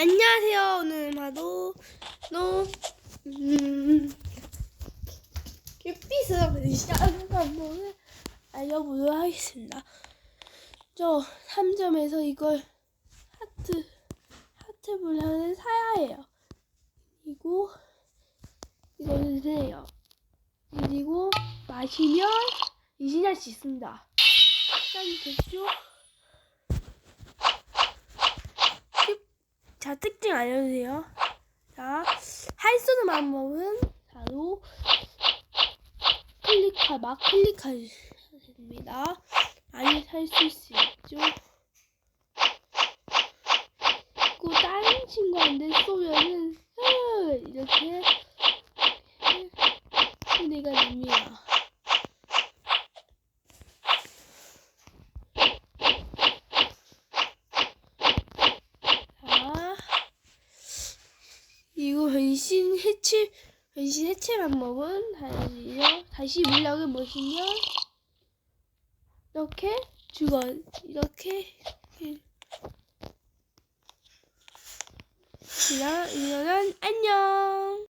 안녕하세요. 오늘 마도 노 음, 큐피스 변신하는 방법을 알려보도록 하겠습니다. 저 3점에서 이걸 하트 하트 블럭을 사야 해요. 그리고 이거를 해요. 그리고 마시면 이신할 수 있습니다. 짠 됐죠? 자, 특징 알려주세요. 자, 할 수 있는 방법은 바로 클릭하, 막 클릭하셔야 됩니다. 많이 살수 있죠. 그리고 다른 친구한테 쏘면은 으, 이렇게 소리가 납니다. 자, 이거 변신 해체 변신 해체 방법은 다시요. 다시 물약을 보시면 이렇게 죽어 이렇게 그냥 이러면 안녕.